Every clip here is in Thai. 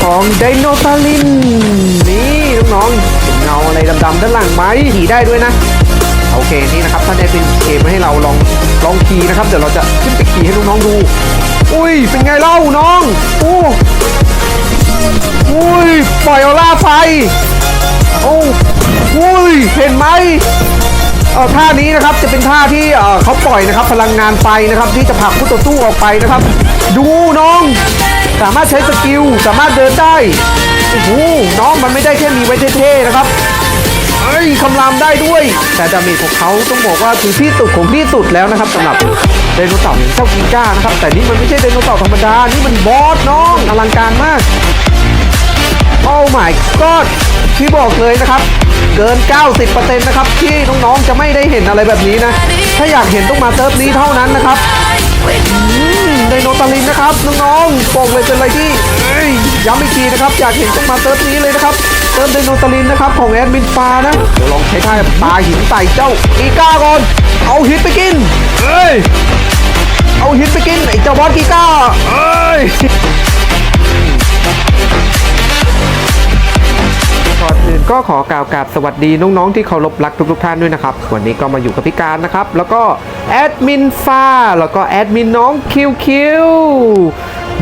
ของไดโนซาลิน นี่น้องๆเห็นเงาอะไรดำๆด้านหลังไหมขี่ได้ด้วยนะ โอเคนี่นะครับท่านได้เป็นเกมให้เราลองลองขี่นะครับ เดี๋ยวเราจะขึ้นไปขี่ให้น้องๆดู อุ้ย เป็นไงเล่าน้องโอ้อุ้ย ปล่อยออร่าไฟโอ้อุ้ย เห็นไหมเออท่านี้นะครับจะเป็นท่าที่เออเขาปล่อยนะครับ พลังงานไฟนะครับที่จะผลักผู้ต่อสู้ออกไปนะครับ ดูน้อง สามารถใช้สกิลสามารถเดินได้โอ้โหน้องมันไม่ได้แค่มีไว้เท่ๆนะครับเอ้ยคำรามได้ด้วย แต่ดาเมจของเขาต้องบอกว่าคือที่สุดของที่สุดแล้วนะครับสำหรับไดโนเสาร์อย่างเจ้ากิก้านะครับ แต่นี่มันไม่ใช่ไดโนเสาร์ธรรมดา นี่มันบอสน้องอลังการมากโอ้ my god ที่บอกเลยนะครับ เกิน 90%นะครับ ที่น้องๆจะไม่ได้เห็นอะไรแบบนี้นะ ถ้าอยากเห็นต้องมาเซิร์ฟนี้เท่านั้นนะครับ ไดโนตาลินนะครับน้องๆบอกเลยเป็นอะไรที่เอ้ยย้ำอีกทีนะครับอยากเห็นต้องมาเซิร์ฟนี้เลยนะครับเซิร์ฟไดโนตาลินนะครับของแอดมินปานะเดี๋ยวลองใช้ท่าปาหินใส่เจ้าอีก้าก่อนเอาหินไปกินเอ้ยเอาหินไปกินไอ้เจ้าบอสกีก้าเอ้ย ก่อนอื่นก็ขอกล่าวกราบสวัสดีน้องๆที่เคารพรักทุกๆท่านด้วยนะครับ วันนี้ก็มาอยู่กับพี่การนะครับ แล้วก็แอดมินฟ้า แล้วก็แอดมินน้องคิวคิว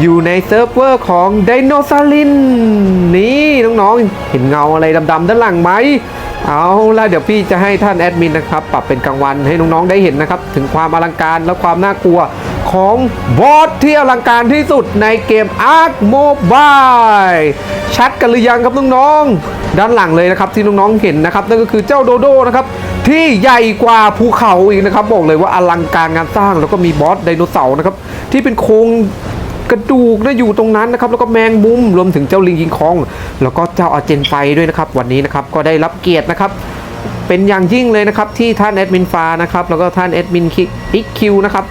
อยู่ในเซิร์ฟเวอร์ของไดโนซาลินนี่น้องๆ เห็นเงาอะไรดำๆด้านหลังไหม เอาล่ะเดี๋ยวพี่จะให้ท่านแอดมินนะครับ ปรับเป็นกลางวันให้น้องๆได้เห็นนะครับ ถึงความอลังการและความน่ากลัว ของบอสที่อลังการที่สุดในเกม Ark Mobile ชัดกันหรือยังครับน้องๆด้านหลังเลยนะครับที่น้องๆเห็นนะครับนั่นก็คือเจ้าโดโดนะครับที่ใหญ่กว่าภูเขาอีกนะครับ บอกเลยว่าอลังการงานสร้างแล้วก็มีบอสไดโนเสาร์นะครับที่เป็นโครงกระดูกนะอยู่ตรงนั้นนะครับ แล้วก็แมงมุมรวมถึงเจ้าลิงกิงคอง แล้วก็เจ้าอาเจนไฟด้วยนะครับ วันนี้นะครับก็ได้รับเกียรตินะครับ เป็นอย่างยิ่งเลยนะครับที่ท่านแอดมินฟ้านะครับแล้วก็ท่านแอดมินคิกคิวนะครับ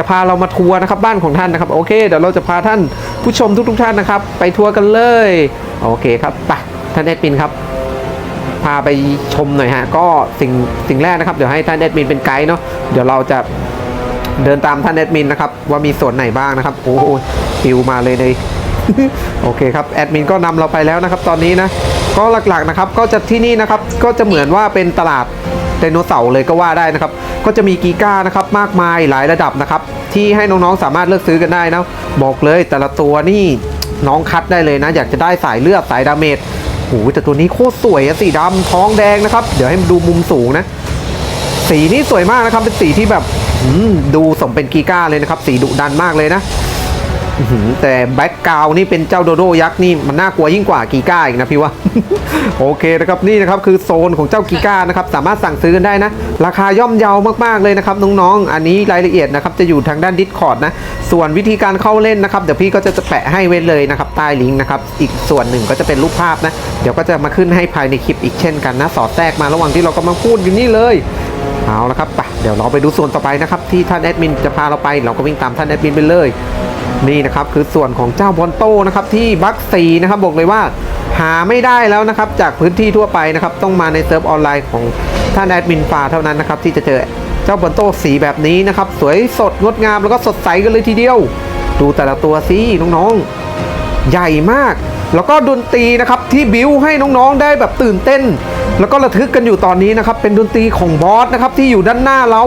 จะพาเรามาทัวร์นะครับบ้านของท่านนะครับโอเคเดี๋ยวเราจะพาท่านผู้ชมทุก ๆ ท่านนะครับ ไปทัวร์กันเลยโอเคครับไปท่านแอดมินครับ พาไปชมหน่อยฮะก็สิ่งสิ่งแรกนะครับเดี๋ยวให้ท่านแอดมินเป็นไกด์เนาะเดี๋ยวเราจะเดินตามท่านแอดมินนะครับว่ามีส่วนไหนบ้างนะครับโอ้โหปิวมาเลยเลยโอเคครับแอดมินก็นำเราไปแล้วนะครับ ตอนนี้นะ ก็หลักๆนะครับก็จะที่นี่นะครับก็จะเหมือนว่าเป็นตลาดไดโนเสาร์เลยก็ว่าได้นะครับ ก็จะมีกีก้านะครับมากมายหลายระดับนะครับ ที่ให้น้องๆสามารถเลือกซื้อกันได้นะบอกเลยแต่ละตัวนี่น้องคัดได้เลยนะ อยากจะได้สายเลือดสายดาเมจโอ้โหแต่ตัวนี้โคตรสวยอะสีดำท้องแดงนะครับ เดี๋ยวให้ดูมุมสูงนะ สีนี้สวยมากนะครับเป็นสีที่แบบดูสมเป็นกีก้าเลยนะครับ สีดุดันมากเลยนะ แต่แบ็กกราวนี่เป็นเจ้าโดโดยักษ์นี่มันน่ากลัวยิ่งกว่ากีก้าอีกนะพี่ว่า โอเคนะครับนี่นะครับคือโซนของเจ้ากีก้านะครับสามารถสั่งซื้อกันได้นะ ราคาย่อมเยาวมากๆเลยนะครับน้องๆ อันนี้รายละเอียดนะครับจะอยู่ทางด้าน Discord นะ ส่วนวิธีการเข้าเล่นนะครับเดี๋ยวพี่ก็จะแปะให้ไว้เลยนะครับใต้ลิงก์นะครับอีกส่วนหนึ่งก็จะเป็นรูปภาพนะเดี๋ยวก็จะมาขึ้นให้ภายในคลิปอีกเช่นกันนะสอดแทรกมาระหว่างที่เรากำลังพูดอยู่นี่เลยเอาละครับไปเดี๋ยวเราไปดูส่วนต่อไปนะครับที่ท่านแอดมินจะพาเราไป เราก็วิ่งตามท่านแอดมินไปเลย นี่นะครับคือส่วนของเจ้าบอลโต้นะครับที่บัคซีนะครับบอกเลยว่าหาไม่ได้แล้วนะครับจากพื้นที่ทั่วไปนะครับต้องมาในเซิร์ฟออนไลน์ของท่านแอดมินฟาเท่านั้นนะครับที่จะเจอเจ้าบอลโต้สีแบบนี้นะครับสวยสดงดงามแล้วก็สดใสกันเลยทีเดียว ดูแต่ละตัวสิน้องๆ ใหญ่มาก แล้วก็ดนตรีนะครับที่บิวให้น้องๆได้แบบตื่นเต้น แล้วก็ระทึกกันอยู่ตอนนี้นะครับเป็นดนตรีของบอสนะครับที่อยู่ด้านหน้าเรา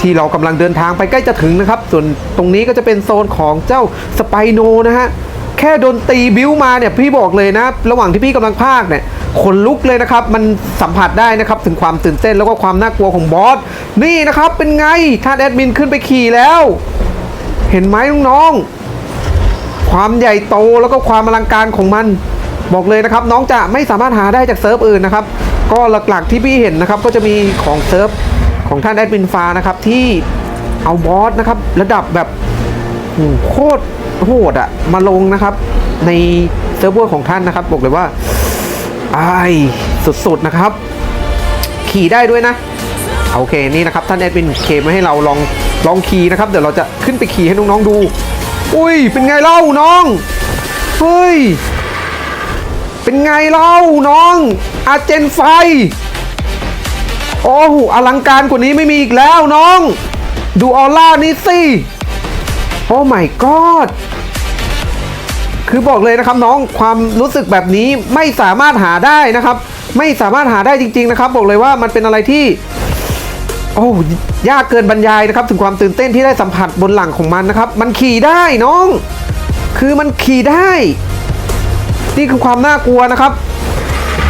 ที่เรากำลังเดินทางไปใกล้จะถึงนะครับ ส่วนตรงนี้ก็จะเป็นโซนของเจ้าสไปโนนะฮะแค่ดนตรีบิวมาเนี่ยพี่บอกเลยนะ ระหว่างที่พี่กำลังพากเนี่ยขนลุกเลยนะครับ มันสัมผัสได้นะครับ ถึงความตื่นเต้นแล้วก็ความน่ากลัวของบอสนี่นะครับเป็นไงท่านแอดมินขึ้นไปขี่แล้ว เห็นไหมน้องๆความใหญ่โตแล้วก็ความอลังการของมัน บอกเลยนะครับ น้องจะไม่สามารถหาได้จากเซิร์ฟอื่นนะครับ ก็หลักๆที่พี่เห็นนะครับก็จะมีของเซิร์ฟของท่านแอดมินฟ้านะครับที่เอาบอสนะครับระดับแบบโหโคตรโหดอะมาลงนะครับในเซิร์ฟเวอร์ของท่านนะครับบอกเลยว่าไอ้สุดๆนะครับ ขี่ได้ด้วยนะโอเคนี่นะครับท่านแอดมินเคมาให้เราลองลองขี่นะครับ เดี๋ยวเราจะขึ้นไปขี่ให้น้องๆดู อุ้ย เป็นไงเล่าน้อง เฮ้ย เป็นไงเล่าน้อง อาเจนไฟ โอ้โหอลังการกว่านี้ไม่มีอีกแล้วน้อง ดูออร่านี้สิโอ้ my god คือบอกเลยนะครับน้องความรู้สึกแบบนี้ไม่สามารถหาได้นะครับ ไม่สามารถหาได้จริง ๆ นะครับ บอกเลยว่ามันเป็นอะไรที่ โอ้ยากเกินบรรยายนะครับ ถึงความตื่นเต้นที่ได้สัมผัสบนหลังของมันนะครับ มันขี่ได้น้อง คือมันขี่ได้ นี่คือความน่ากลัวนะครับ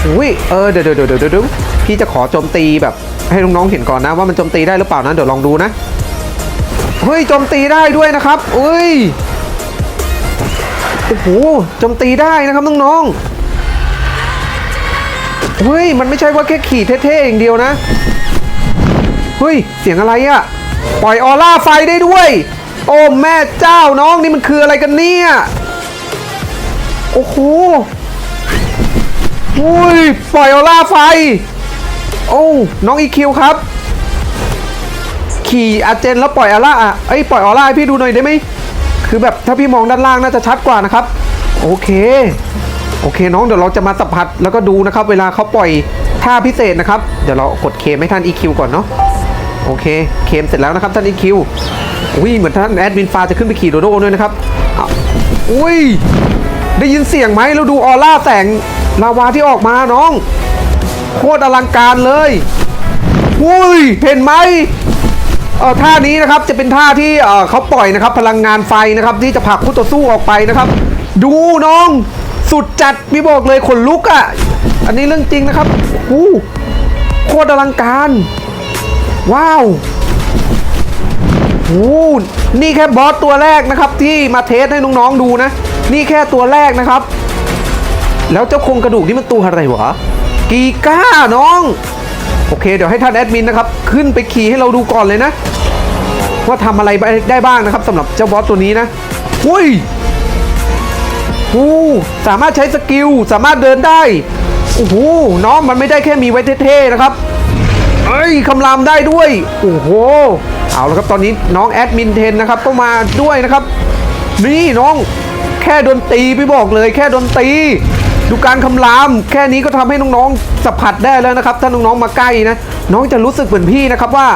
อุ้ยเออเดี๋ยวเดี๋ยวเดี๋ยวเดี๋ยวพี่จะขอโจมตีแบบให้น้องๆเห็นก่อนนะว่ามันโจมตีได้หรือเปล่านะเดี๋ยวลองดูนะเฮ้ยโจมตีได้ด้วยนะครับเอ้ยโอ้โหโจมตีได้นะครับน้องๆเฮ้ยมันไม่ใช่ว่าแค่ขี่เท่ๆอย่างเดียวนะเฮ้ยเสียงอะไรอะปล่อยออร่าไฟได้ด้วย โอ้แม่เจ้าน้องนี่มันคืออะไรกันเนี่ยโอ้โห อุ้ยปล่อยออร่าไฟ โอ้ น้องอีคิวครับ ขี่อาเจนแล้วปล่อยออร่าอะเอ้ยปล่อยออร่าให้พี่ดูหน่อยได้ไหม คือแบบถ้าพี่มองด้านล่างน่าจะชัดกว่านะครับ โอเค โอเคน้องเดี๋ยวเราจะมาสัมผัสแล้วก็ดูนะครับ เวลาเขาปล่อยท่าพิเศษนะครับ เดี๋ยวเรากดเคมให้ท่าน EQ ก่อนเนาะ โอเค เคมเสร็จแล้วนะครับท่าน EQ อุ้ยเหมือนท่านแอดมินฟ้าจะขึ้นไปขี่โดโด้ด้วยนะครับ อุ้ยได้ยินเสียงไหมแล้วดูออร่าแสง ลาวาที่ออกมาน้อง โคตรอลังการเลยอุ้ยเห็นไหมเออท่านี้นะครับจะเป็นท่าที่เออเขาปล่อยนะครับ พลังงานไฟนะครับที่จะผลักคู่ต่อสู้ออกไปนะครับ ดูน้องสุดจัดพี่บอกเลยขนลุกอะ่ะ อันนี้เรื่องจริงนะครับอู้โคตรอลังการ ว้าวโอ้นี่แค่บอสตัวแรกนะครับที่มาเทสให้น้องๆดูนะ นี่แค่ตัวแรกนะครับ แล้วเจ้าโครงกระดูกนี่มันตัวอะไรวะ กีก้าน้อง โอเค เดี๋ยวให้ท่านแอดมินนะครับ ขึ้นไปขี่ให้เราดูก่อนเลยนะ ว่าทำอะไรได้บ้างนะครับสำหรับเจ้าบอสตัวนี้นะอุ้ยหูสามารถใช้สกิล สามารถเดินได้ โอ้โห น้องมันไม่ได้แค่มีไว้เท่ๆนะครับ เอ้ยคำรามได้ด้วย โอ้โห เอาละครับ ตอนนี้น้องแอดมินเทนนะครับก็มาด้วยนะครับ นี่น้อง แค่โดนตรีพี่บอกเลย แค่โดนตี ดูการคำราม แค่นี้ก็ทำให้น้องๆสัมผัสได้แล้วนะครับ ถ้าน้องๆมาใกล้นะ น้องจะรู้สึกเหมือนพี่นะครับว่า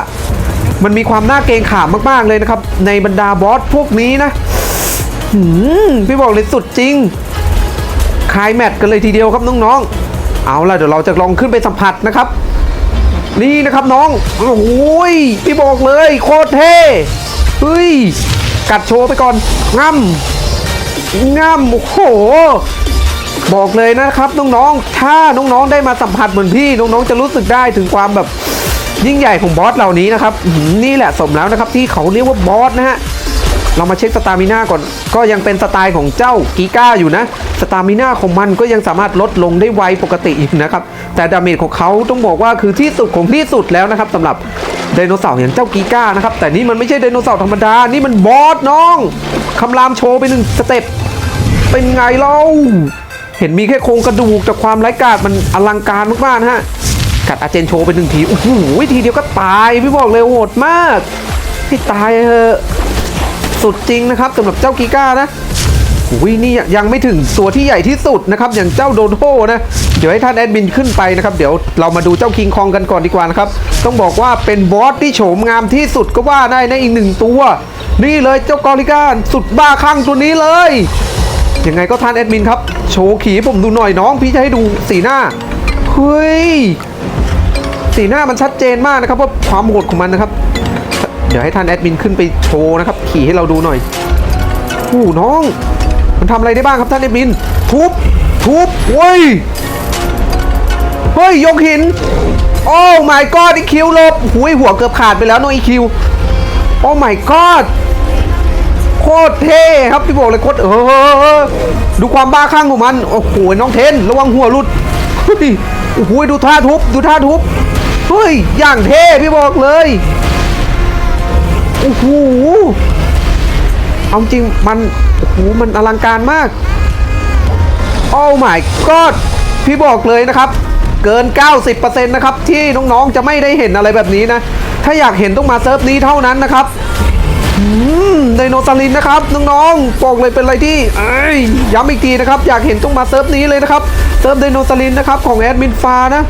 มันมีความน่าเกรงขามมากๆเลยนะครับ ในบรรดาบอสพวกนี้นะหืมพี่บอกเลยสุดจริงคลายแมตช์กันเลยทีเดียวครับน้องๆ เอาล่ะเดี๋ยวเราจะลองขึ้นไปสัมผัสนะครับ นี่นะครับน้องโอ้ยพี่บอกเลยโคตรเท่เฮ้ยกัดโชว์ไปก่อนง่ำง่ำโอ้โห บอกเลยนะครับน้องๆ ถ้าน้องๆได้มาสัมผัสเหมือนพี่น้องๆจะรู้สึกได้ถึงความแบบยิ่งใหญ่ของบอสเหล่านี้นะครับนี่แหละสมแล้วนะครับที่เขาเรียกว่าบอสนะฮะเรามาเช็คสตามิน่าก่อน ก็ยังเป็นสไตล์ของเจ้ากีก้าอยู่นะ สตามิน่าของมันก็ยังสามารถลดลงได้ไวปกติอยู่นะครับ แต่ดาเมจของเขาต้องบอกว่าคือที่สุดของที่สุดแล้วนะครับสำหรับไดโนเสาร์อย่างเจ้ากีก้านะครับ แต่นี่มันไม่ใช่ไดโนเสาร์ธรรมดา นี่มันบอสน้องคำรามโชว์ไปหนึ่งสเต็ป เป็นไงเล่า เห็นมีแค่โครงกระดูกแต่ความไร้กาดมันอลังการมากๆนะฮะ กัดอาเจนโชว์ไปหนึ่งทีโอ้โหทีเดียวก็ตายพี่บอกเลยโหดมากให้ตายเถอะสุดจริงนะครับสำหรับเจ้ากีก้านะอุ้ยนี่ยังไม่ถึงตัวที่ใหญ่ที่สุดนะครับ อย่างเจ้าโดนโฮนะเดี๋ยวให้ท่านแอดมินขึ้นไปนะครับ เดี๋ยวเรามาดูเจ้าคิงคองกันก่อนดีกว่านะครับ ต้องบอกว่าเป็นบอสที่โฉมงามที่สุดก็ว่าได้ในะอีกหนึ่งตัว นี่เลยเจ้ากอริก้าสุดบ้าคลั่งตัวนี้เลย ยังไงก็ท่านแอดมินครับ โชว์ขี่ผมดูหน่อยน้อง พี่จะให้ดูสีหน้า เฮ้ย สีหน้ามันชัดเจนมากนะครับว่าความโหดของมันนะครับ เดี๋ยวให้ท่านแอดมินขึ้นไปโชว์นะครับ ขี่ให้เราดูหน่อยโอ้น้อง มันทำอะไรได้บ้างครับท่านแอดมิน ทุบ ทุบเว้ย เฮ้ย ยกหิน โอ้ my god อีคิวลบหุยหัวเกือบขาดไปแล้วน้องอีคิว โอ้ my god โค ตรเท่ครับพี่บอกเลยโคตรเออดูความบ้าคลั่งของมัน โอ้โหน้องเทน ระวังหัวหลุดเฮ้ยโอ้โหดูท่าทุบดูท่าทุบเฮ้ยอย่างเท่พี่บอกเลยโอ้โหเอาจริงมันโอ้โหมันอลังการมากโอ้ my god พี่บอกเลยนะครับเกิน 90%นะครับที่น้องๆจะไม่ได้เห็นอะไรแบบนี้นะ ถ้าอยากเห็นต้องมาเซิร์ฟนี้เท่านั้นนะครับ ไดโนซาลินนะครับน้องๆบอกเลยเป็นอะไรที่ย้ำอีกทีนะครับ อยากเห็นต้องมาเซิร์ฟนี้เลยนะครับเซิร์ฟไดโนซาลินนะครับของแอดมินฟ้านะ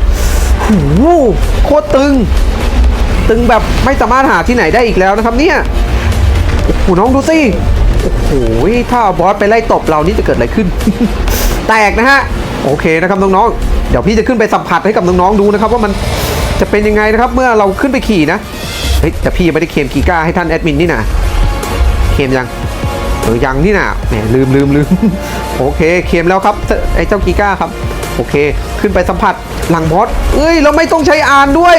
หูโคตรตึง ตึงแบบไม่สามารถหาที่ไหนได้อีกแล้วนะครับเนี่ยโอ้โหน้องดูสิโอ้โหถ้าบอสไปไล่ตบเรานี่จะเกิดอะไรขึ้น แตกนะฮะโอเคนะครับน้องๆเดี๋ยวพี่จะขึ้นไปสัมผัสให้กับน้องๆดูนะครับ ว่ามันจะเป็นยังไงนะครับ เมื่อเราขึ้นไปขี่นะเฮ้ยแต่พี่ยังไม่ได้เคลมกีก้าให้ท่านแอดมินนี่นะ เคลมยังเออยังนี่นะแหมลืมลืมลืมโอเคเคลมแล้วครับไอ้เจ้ากีก้าครับ โอเค ขึ้นไปสัมผัสหลังบอสเอ้ยเราไม่ต้องใช้อ่านด้วย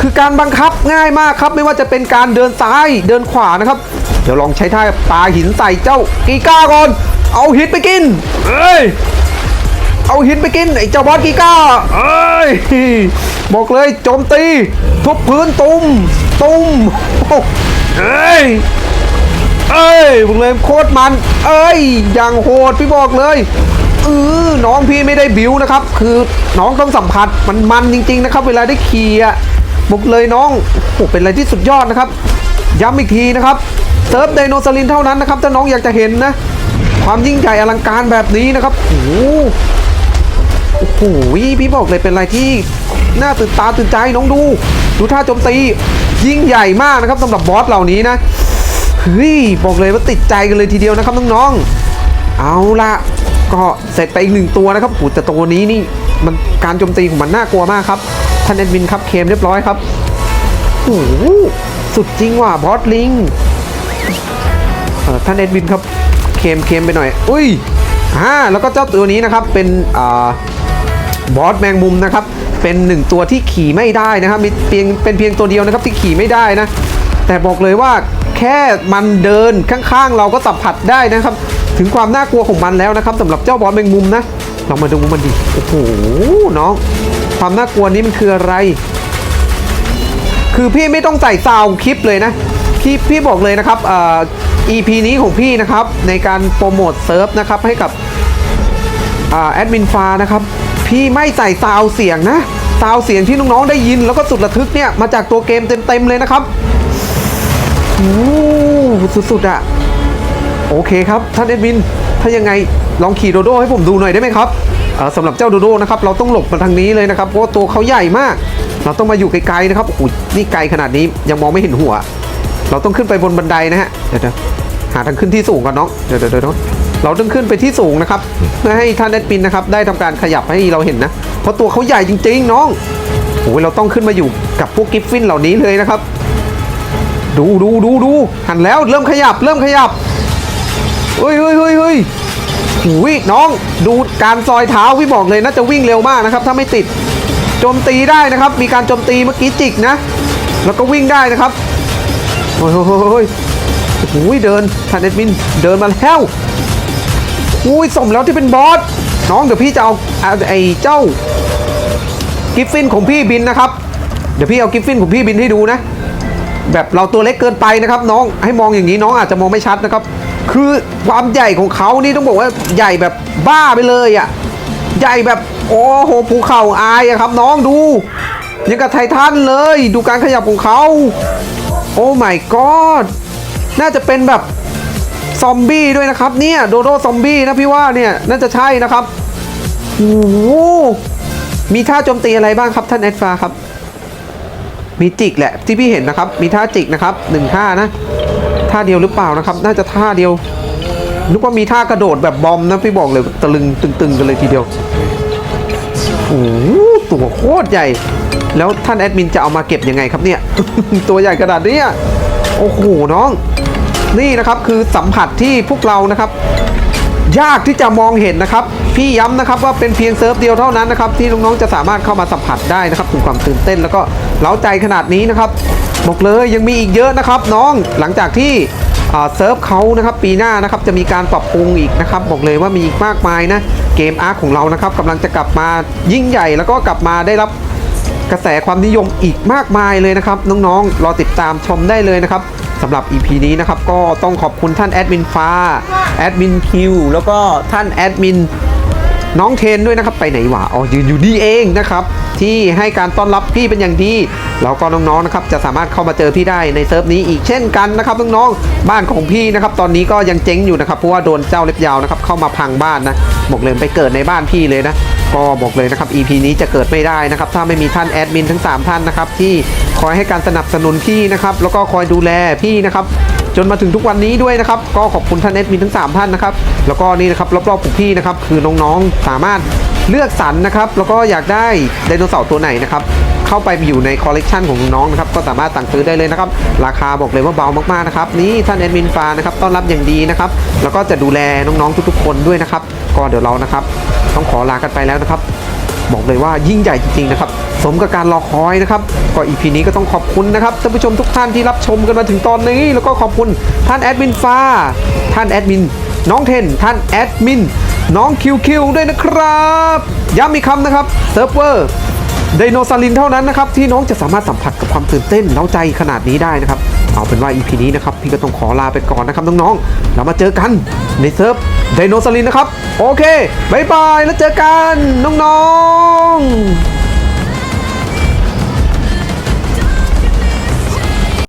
คือการบังคับง่ายมากครับไม่ว่าจะเป็นการเดินซ้ายเดินขวานะครับ เดี๋ยวลองใช้ท่าปาหินใส่เจ้ากีก้าก่อน เอาหินไปกินเอ้ยเอาหินไปกินไอ้เจ้าบอสกีก้าเอ้ยบอกเลยโจมตีทุบพื้นตุ้มตุ้มโอ้เอ้ย เอ้ยบอกเลยโคตรมัน เอ้ยอย่างโหดพี่บอกเลยเออน้องพี่ไม่ได้บิวนะครับ คือน้องต้องสัมผัสมันมันจริง ๆ นะครับ เวลาได้ขี่อะบอกเลยน้องโอ้เป็นอะไรที่สุดยอดนะครับ ย้ำอีกทีนะครับเซิร์ฟไดโนเสารินเท่านั้นนะครับถ้าน้องอยากจะเห็นนะ ความยิ่งใหญ่อลังการแบบนี้นะครับโอ้โหโอ้โหพี่บอกเลยเป็นอะไรที่น่าตื่นตาตื่นใจน้องดู ดูท่าโจมตียิ่งใหญ่มากนะครับสำหรับบอสเหล่านี้นะ เฮ้ยบอกเลยว่าติดใจกันเลยทีเดียวนะครับน้องๆเอาละก็เสร็จไปอีกหนึ่งตัวนะครับโอ้โหแต่ตัวนี้นี่มันการโจมตีของมันน่ากลัวมากครับท่านแอดมินครับเคมเรียบร้อยครับโอ้โหสุดจริงว่ะบอสลิงท่านแอดมินครับเคมเคมไปหน่อย อุ้ยอ่าแล้วก็เจ้าตัวนี้นะครับเป็นอ่าบอสแมงมุมนะครับ เป็นหนึ่งตัวที่ขี่ไม่ได้นะครับมีเพียงเป็นเพียงตัวเดียวนะครับที่ขี่ไม่ได้นะ แต่บอกเลยว่า แค่มันเดินข้างๆ เราก็สัมผัสได้นะครับ ถึงความน่ากลัวของมันแล้วนะครับสำหรับเจ้าบอสแมงมุมนะเรามาดูมันดิโอ้โหน้อง ความน่ากลัวนี้มันคืออะไร คือพี่ไม่ต้องใส่ซาวคลิปเลยนะพี่พี่บอกเลยนะครับเอ่อ EP นี้ของพี่นะครับ ในการโปรโมทเซิร์ฟนะครับให้กับอ่าแอดมินฟ้านะครับ พี่ไม่ใส่ซาวเสียงนะซาวเสียงที่น้องๆได้ยินแล้วก็สุดระทึกเนี่ยมาจากตัวเกมเต็มๆเลยนะครับ สุดๆอะโอเคครับ ท่านแอดมิน ถ้ายังไงลองขี่โดโดให้ผมดูหน่อยได้ไหมครับสำหรับเจ้าโดโดนะครับ เราต้องหลบมาทางนี้เลยนะครับ เพราะตัวเขาใหญ่มาก เราต้องมาอยู่ไกลๆนะครับโอ้โหนี่ไกลขนาดนี้ยังมองไม่เห็นหัว เราต้องขึ้นไปบนบันไดนะฮะ เดี๋ยวๆหาทางขึ้นที่สูงก่อนน้อง เดี๋ยวๆเดี๋ยวเราต้องขึ้นไปที่สูงนะครับเพื่อให้ท่านแอดมินนะครับได้ทำการขยับให้เราเห็นนะ เพราะตัวเขาใหญ่จริง ๆ น้องโอ้ยเราต้องขึ้นมาอยู่กับพวกกิฟฟินเหล่านี้เลยนะครับ ดูดูดูดูหันแล้วเริ่มขยับเริ่มขยับเฮ้ยเฮ้ยเฮ้ยเฮ้ยหูยน้องดูการซอยเท้าพี่บอกเลยน่าจะวิ่งเร็วมากนะครับ ถ้าไม่ติดโจมตีได้นะครับ มีการโจมตีเมื่อกี้จิกนะ แล้วก็วิ่งได้นะครับโอ้ยโอ้ยโอ้ยโอ้ยเดินท่านเอ็ดมินเดินมาแล้วอุ้ยสมแล้วที่เป็นบอสน้องเดี๋ยวพี่จะเอาไอ้เจ้ากิฟฟินของพี่บินนะครับ เดี๋ยวพี่เอากิฟฟินของพี่บินให้ดูนะ แบบเราตัวเล็กเกินไปนะครับน้องให้มองอย่างนี้น้องอาจจะมองไม่ชัดนะครับ คือความใหญ่ของเขานี่ต้องบอกว่าใหญ่แบบบ้าไปเลยอะ่ะใหญ่แบบโอ้โหภูเขาอายอะครับน้องดู ยังกับไททันเลย ดูการขยับของเขา โอ้ my god น่าจะเป็นแบบซอมบี้ด้วยนะครับเนี่ยโดโดซอมบี้นะพี่ว่าเนี่ยน่าจะใช่นะครับโอ้โหมีท่าโจมตีอะไรบ้างครับท่านแอดฟาครับ มีจิกแหละที่พี่เห็นนะครับ มีท่าจิกนะครับหนึ่งท่านะท่าเดียวหรือเปล่านะครับ น่าจะท่าเดียวนึกว่ามีท่ากระโดดแบบบอมนะพี่บอกเลยตะลึงตึงๆกันเลยทีเดียวโอ้ตัวโคตรใหญ่ แล้วท่านแอดมินจะเอามาเก็บยังไงครับเนี่ย ตัวใหญ่ขนาดนี้อะโอ้โหน้อง นี่นะครับคือสัมผัสที่พวกเรานะครับ ยากที่จะมองเห็นนะครับ พี่ย้ำนะครับว่าเป็นเพียงเซิร์ฟเดียวเท่านั้นนะครับที่น้องๆจะสามารถเข้ามาสัมผัสได้นะครับถึงความตื่นเต้นแล้วก็เล้าใจขนาดนี้นะครับบอกเลยยังมีอีกเยอะนะครับ น้องหลังจากที่เซิร์ฟเขานะครับปีหน้านะครับจะมีการปรับปรุงอีกนะครับบอกเลยว่ามีอีกมากมายนะเกมอาร์คของเรานะครับกำลังจะกลับมายิ่งใหญ่แล้วก็กลับมาได้รับกระแสความนิยมอีกมากมายเลยนะครับ น้องๆ รอติดตามชมได้เลยนะครับ สำหรับ EP นี้นะครับก็ต้องขอบคุณท่านแอดมินฟ้าแอดมินคิวแล้วก็ท่านแอดมิน น้องเทนด้วยนะครับไปไหนวะอ๋อยืนอยู่นี่เองนะครับ ที่ให้การต้อนรับพี่เป็นอย่างดีแล้วก็น้องๆนะครับจะสามารถเข้ามาเจอพี่ได้ในเซิร์ฟนี้อีกเช่นกันนะครับน้องๆบ้านของพี่นะครับตอนนี้ก็ยังเจ๊งอยู่นะครับเพราะว่าโดนเจ้าเล็บยาวนะครับเข้ามาพังบ้านนะบอกเลยไปเกิดในบ้านพี่เลยนะก็บอกเลยนะครับ EP นี้จะเกิดไม่ได้นะครับ ถ้าไม่มีท่านแอดมินทั้ง 3 ท่านนะครับ ที่คอยให้การสนับสนุนพี่นะครับ แล้วก็คอยดูแลพี่นะครับ จนมาถึงทุกวันนี้ด้วยนะครับ ก็ขอบคุณท่านแอดมินทั้ง 3 ท่านนะครับ แล้วก็นี่นะครับรอบๆของพี่นะครับ คือน้องๆสามารถเลือกสรรนะครับ แล้วก็อยากได้ไดโนเสาร์ตัวไหนนะครับเข้าไปอยู่ในคอลเลกชันของน้องนะครับก็สามารถสั่งซื้อได้เลยนะครับ ราคาบอกเลยว่าเบามากๆนะครับนี่ท่านแอดมินฟ้านะครับต้อนรับอย่างดีนะครับแล้วก็จะดูแลน้องๆทุกๆ คนด้วยนะครับก็เดี๋ยวเรานะครับ ต้องขอลากันไปแล้วนะครับ บอกเลยว่ายิ่งใหญ่จริงๆนะครับ สมกับการรอคอยนะครับก็อีพีนี้ก็ต้องขอบคุณนะครับท่านผู้ชมทุกท่านที่รับชมกันมาถึงตอนนี้ แล้วก็ขอบคุณท่านแอดมินฟ้า ท่านแอดมินน้องเทน ท่านแอดมินน้องคิวคิวด้วยนะครับ ย้ำอีกคำนะครับเซิร์ฟเวอร์ไดโนซาลินเท่านั้นนะครับที่น้องจะสามารถสัมผัสกับความตื่นเต้นเล้าใจขนาดนี้ได้นะครับ เอาเป็นว่า EP นี้นะครับ พี่ก็ต้องขอลาไปก่อนนะครับน้องๆเรามาเจอกันในเซิร์ฟไดโนซารินนะครับ โอเคบายบายแล้วเจอกันน้องๆ